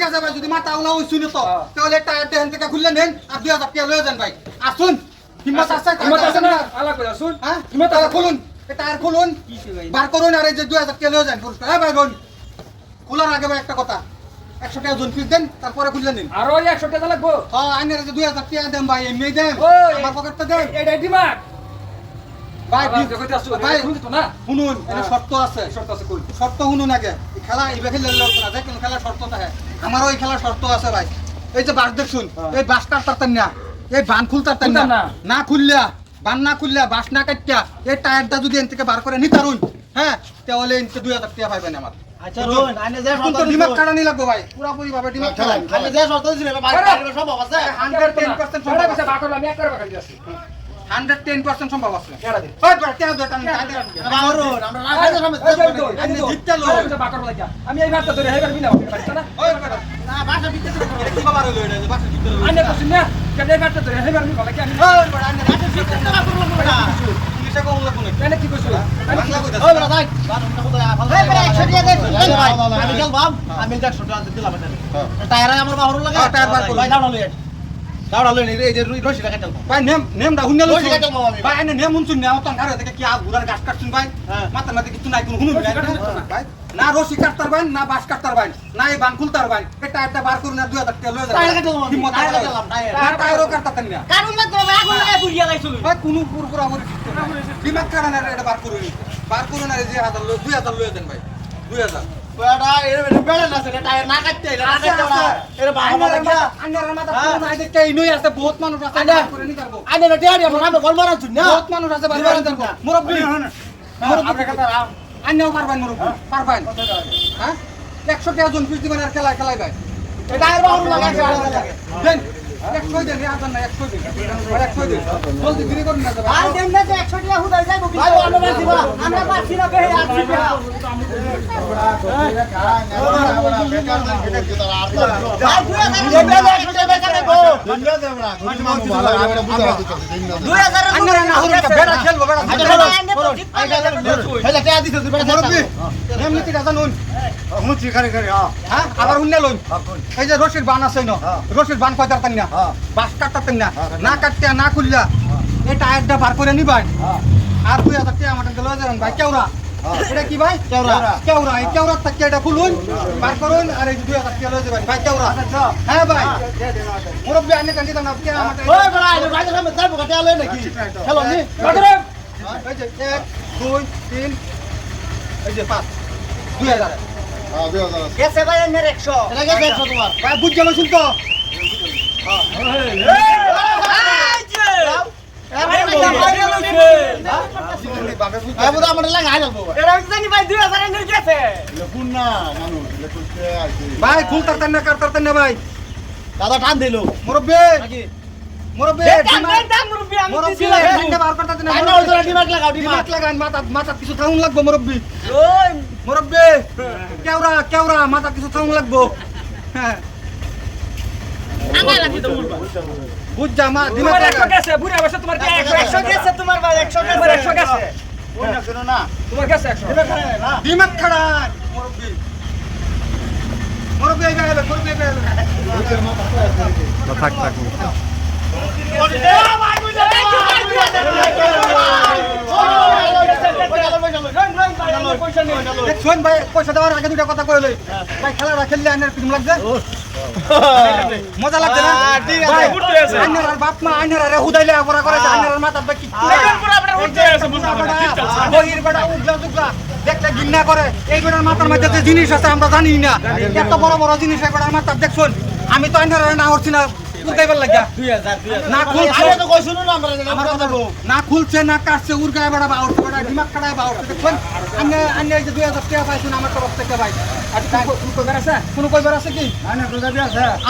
ঠিক আছে ভাই যদি মাথা উলা ওই শুনে তো হ্যাঁ। তাহলে টায়ার দেন থেকে খুললে নেন আর দুই হাজার টাকা লয়ে যান ভাই। আসুন হিম্মত আছে? হিম্মত আছে না? আলা কইরা শুন হ্যাঁ হিম্মত আছে? খুলুন টায়ার খুলুন। বার করুন আর এই যে দুই হাজার টাকা লয়ে যান পুরস্কার। হ্যাঁ ভাই বোন খোলার আগে ভাই একটা কথা একশো টাকা জন ফিস দেন তারপরে খুললে নিন। আরও 100 টাকা লাগবো? হ্যাঁ আইনের যে দুই হাজার টাকা দেন ভাই এমনি দেন। আমার পকেটটা দেন। এটা দিমাগ ভাই শুনুন হ্যাঁ। শর্ত আছে। শর্ত আছে শর্ত শুনুন আগে। খেলা এই খেলে লোক না দেখুন খেলা শর্ত থাকে আমারও এই খেলা শর্ত আছে ভাই এই যে বাস দেখছুন হ্যাঁ। এই বাস কাটতারতেন না এই বান খুলতারতেন না না। না খুললা বান না খুললা বাস না কাটিয়া এই টায়ারটা যদি এন থেকে বার করে নিতারুন হ্যাঁ তাহলে এনতে দুই হাজার টাকা পাইবেন আমার আচ্ছা রোহন আইনে যে এখন তো ডিমাগ কাটানি লাগবে ভাই পুরাপুরি ভাবে ডিমাগ কাটানি আইনে যে শর্ত দিছিল ভাই সব আছে হান্ড্রেড টেন পার্সেন্ট ছড়া সম্ভব পয়সা বাকর আমি একবার বাকর দিছি হান্ড্রেড টেন পার্সেন্ট সম্ভব আছে। আমি এই ভাতটা ধরে হেবার বিনা আমি ওই বেটা আন্নে বাসে জিততে হইল। টাকা করব না। পুলিশে কম লাগবো নাকি? কেন কি কইছ বাংলা কইতাছে। ওই বড় ভাই এই বড় 100 টাকা দে ভাই আমি গেলাম আমি 100 টাকা দিলাম এটা। টায়ার আমার বাহর লাগে। টায়ার বার করুন। ভাই দাও না লই না লই এই যে রশি টাকা চাল ভাই নেম নেমটা হুন্নে লইছো ওই জায়গায় যাব আমি। ভাই এনে নেম হুনছুন না? অতন ঘরে থেকে কি আগ ঘুরার গাছ কাটছুন ভাই? হ্যাঁ। মাথা মাথা কিছু নাই কোনো হুনুন নাই ভাই। না। রশি কাটতার ভাই না বাস কাটতার ভাই না এই বান খুলতার ভাই। এটা একটা বার করুন না 2000 টাকা লয়ে টায়ার যাবেন কাটলাম হিম্মত টায়ার আছে টায়ার। না টায়ারও কাটতাতেন না। কারণ না তো আগুন লাগে বুঝিয়া গাইছিল? ভাই কোনো পুরপুরা বলে দিমাগ কারণ এটা বার করুন। বার করুন আর যে হাজার লয়ে 2000 লয়ে দেন ভাই। 2000 বড়া এর বেড়া না সে টায়ার না কাটতে এটা না কাটতে না এর বাহর লাগে আন্নার মাথা হ্যাঁ। পুরো দেখতে ইনুই আছে বহুত মানুষ আছে আন্না। বার করে নি আইনে না টিয়ারি আমরা না বহুত মানুষ আছে মুরব্বি। পারবেন মুরব্বি পারবেন। হ্যাঁ? একশো টাকা জন ফিস দিবেন আর খেলায় খেলায় ভাই। বাহর লাগে দেন একশো দেন আর না একশো দিন। একশো দিন। জলদি ফ্রি করুন না আর দেন না যে 100 টাকা হুদাই যাইবো আমরা পারছি না আমরা আবার উন্নে লইন এই যে রশির বান আছে না রশির বান কয় তার না বাস কাটতার না না কাটতে না খুললা এই টায়ারটা বার করে নিবাই আর দুই হাজার টাকা আমার লয়ে ভাই কেউরা এটা কি ভাই? কেওড়া। কেউরা এই কেউরা থেকে এটা খুলুন বার করুন আর এই দুই হাজার টাকা লয়ে যাবেন। ভাই কেউরা হ্যাঁ ভাই। মুরব্বি আনে কান্দি দাম আপনি ওই বড়া আইনে রাজা সামনে যাইবো কাটে আলো নাকি? খেলো নি? বাকরে এই যে এক দুই তিন এই যে পাঁচ। দুই হাজার। গেছে ভাই এনের 100 এটা কে দেখছ তোমার। ভাই বুঝ গেল শুনতো এই বুদা আমার লাগা আইলো এটা আমি জানি ভাই 2000 এনের গেছে ভাই ফুল তারতেন না না ভাই? দাদা টান দিলো। মুরব্বি! মুরব্বি মুরব্বি মুরব্বি বার করতারতেন না ডিমাক লাগাও ডিমাক লাগান মাথা মাথা কিছু থাউন লাগবো মুরব্বি। ওই। কেওরা কেওরা মাথা কিছু থাউন লাগবো। হ্যাঁ আমার লাগি তো মুরব্বি। বুঝ তোমার 100 গেছে বুড়া বসে তোমার 100 গেছে তোমার ভাই 100 তোমার গেছে 100 গেছে। ওই না শুনো না। তোমার গেছে 100 দিমাগ খাড়ান মুরব্বি মুরব্বি এই গায়ে মুরব্বি এই গায়ে দেখছেন ভাই পয়সা দেওয়ার আগে দুটা কথা কইলে। ভাই খেলাটা খেললে আইনের লাগছে মজা লাগছে না? হ্যাঁ, ঠিক আছে। ভাই, ঘুরতে আছে। আইনের আর বাপ মা আইনের আরে হুদাইলে আপরা করে আইনের আর মাথা বাকি বহির বেটা উগলা দুগলা দেখলে ঘৃণা করে। এই বেটার মাথার মধ্যে যে জিনিস আছে আমরা জানি না। এত বড় বড় জিনিস এই বেটার মাথার দেখছুন? আমি তো আইনের আর না হচ্ছি না না খুলছে। না আমরা আমরা কথা বলব। না খুলছে না কাটছে উড়গায় বেড়া বাউরছে বেড়া কাটায় দেখুন আমি আমি এই যে দুই হাজার টাকা পাইছেন আমার তরফ থেকে ভাই। আর কোনো কইবার আছে? কোনো কইবার আছে কি?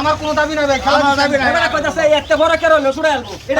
আমার কোনো দাবি নাই ভাই খেলা দাবি নাই। এত বড় কেন এটা